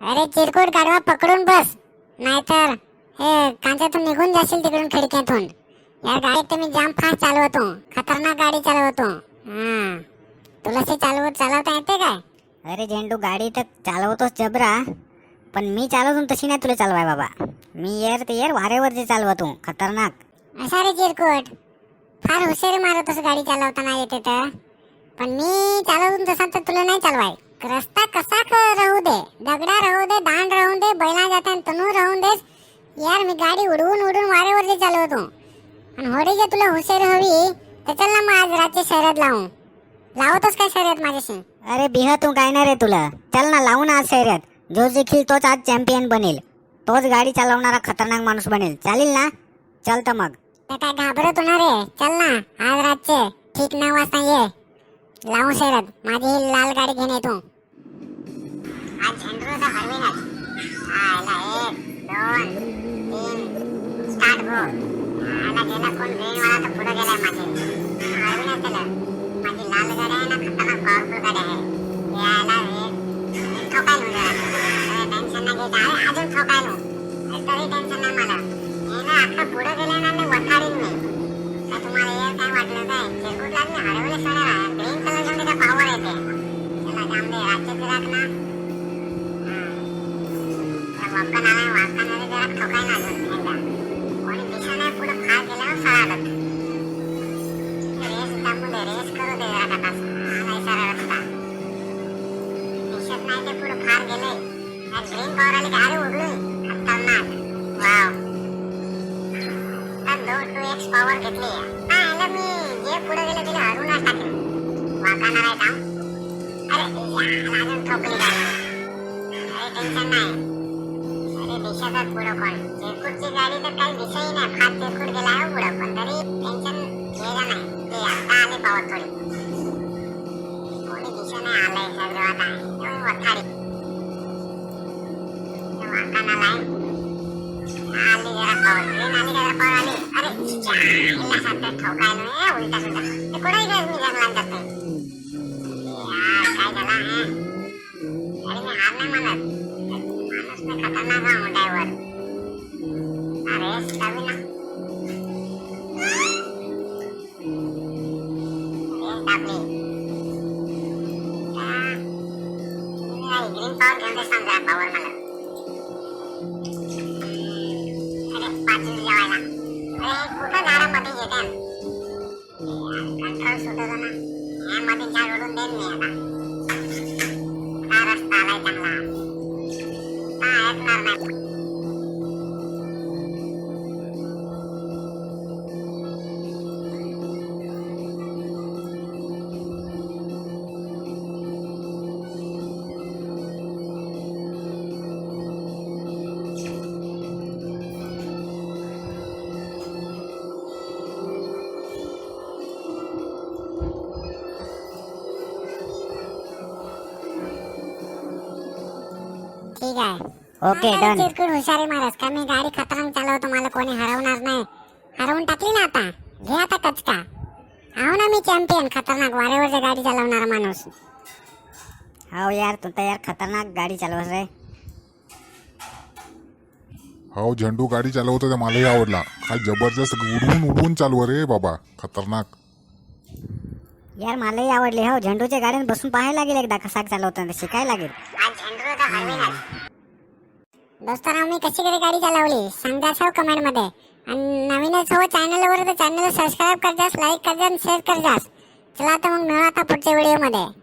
अरे चिरकुट गाडवा पकडून बस. नाहीतर हे कांच्यातून निघून जाशील तिकडून खिडक्यातून. या गाडीत मी जाम फास्ट चालवतो. खतरनाक गाडी चालवतो. हा तुला ते चालवत चालवता येते काय? अरे झेंडू गाडी तर चालवतोच जबरा. पण मी चालवतो तशी नाही तुला चालवाय बाबा. मी एर ते एर वारेवरती चालवतो. खतरनाक. असा रे चिरकुट फार हुशारी मारतोस गाडी चालवताना येते तर. पण मी चालवून तसा तर तुला नाही चालवाय. रस्ता कसा राहू दे? दगडा राहू दे दांड राहू दे बैला जाता तनू राहून देस. यार मी गाडी उडवून उडवून वारेवरती चालवतो. आणि होडी जर तुला हुशारी हवी तर चल ना मग आज रात्री शर्यत लावू. लावतोस काय शर्यत माझ्याशी? अरे बिह तू काय नाही रे तुला. चल ना लावून आज शर्यत जो जिंकील तोच आज चॅम्पियन बनेल. तोच गाडी चालवणारा खतरनाक माणूस बनेल. चालेल ना? चल तर मग. काय घाबरत होणार रे चल ना आज रातचे. ठीक नऊ वाजता ये. लावू शर्यत माझी ही लाल गाडी घेऊन येतो. आज झेंडू तर हरविनच. आला एक दोन तीन स्टार्ट हो. गो आला गेला कोण ग्रीन वाला तर पुढे गेलाय माझे. हरविनच त्याला. माझी लाल गाडी आहे ना खतरनाक पॉवरफुल गाडी आहे. हे आला एक ठोकायलो जरा टेन्शन नाही घ्यायचं. अरे अजून ठोकायलो. तरी टेन्शन नाही मला. हे ना अख्खा पुढे गेलं ना मी वठाडीन मी. काय तुम्हाला हे काय वाटलं काय? चिरकुटला मी हरवले सगळं ग्रीन कलरमध्ये काय पॉवर येते. चला जाम दे. राज्यात राख ना. वापन आला जरा ठोकायला अजून कोणी दिसत पुढे फार गेल्यावर सळालं रेस दाखवू दे रेस करू दे जरा आता आलाय सारा रस्ता दिसत नाही ते पुढे फार गेलंय ग्रीन पॉवर आली की अरे उडलोय खतरनाक वाव तर दोन टू एक्स पॉवर घेतली मी जे पुढे गेले तिला हरवूनच आहे अरे अजून ठोकली गाडी अरे टेन्शन नाही देशाचा देशातच पुढं कोण गाडी तर काही दिसही नाही फार जयपूर गेला आहे पुढं पण तरी टेन्शन घ्यायला नाही ते आता आले पावत थोडी कोणी दिशा आलंय सगळं आता एवढी वठाडी वाकाणार आहे आली जरा पावर ट्रेन आली जरा पावर आली अरे चायला सारखं ठोकायला ए, उलटा सुलटा ते कुठे गेलं मी जंगलात जाते काय झालं हे अरे मी हार नाही म्हणत माणूस मी खतरनाक आहे मोठ्यावर अरे सवी ना रेस दाबली ग्रीन पॉवर घेऊन दे सांग जरा पॉवर मला अरे पाचवी जेवायला अरे कुठं झाडामध्ये येते कंट्रोल सुटत ना यामध्ये झाड उडून देईन मी आता हा रस्ता आलाय चांगला हा ठीक आहे. ओके हा, डन चिरकुट हुशारी मारस का मी गाडी खतरनाक चालवतो मला कोणी हरवणार नाही. हरवून टाकली ना आता. घे आता कचका. आहो ना मी चॅम्पियन खतरनाक. वारेवरची गाडी चालवणारा माणूस. हो यार तू तर यार खतरनाक गाडी चालवस रे. हो झेंडू गाडी चालवतो ते मलाही आवडला. काय जबरदस्त उडवून उडवून चालव रे बाबा. खतरनाक. यार मलाही आवडली. हो झेंडूच्या गाड्यात बसून पाहायला लागेल एकदा कसा चालवताना शिकायला लागेल. आज तर मी कशी तरी गाडी चालवली? सांगा हो कमेंटमध्ये. आणि नवीनच हो चॅनलवर तर चॅनल सबस्क्राईब करजास लाईक कर जा शेअर करजास. चला आता मग मिळू आता पुढच्या व्हिडिओमध्ये.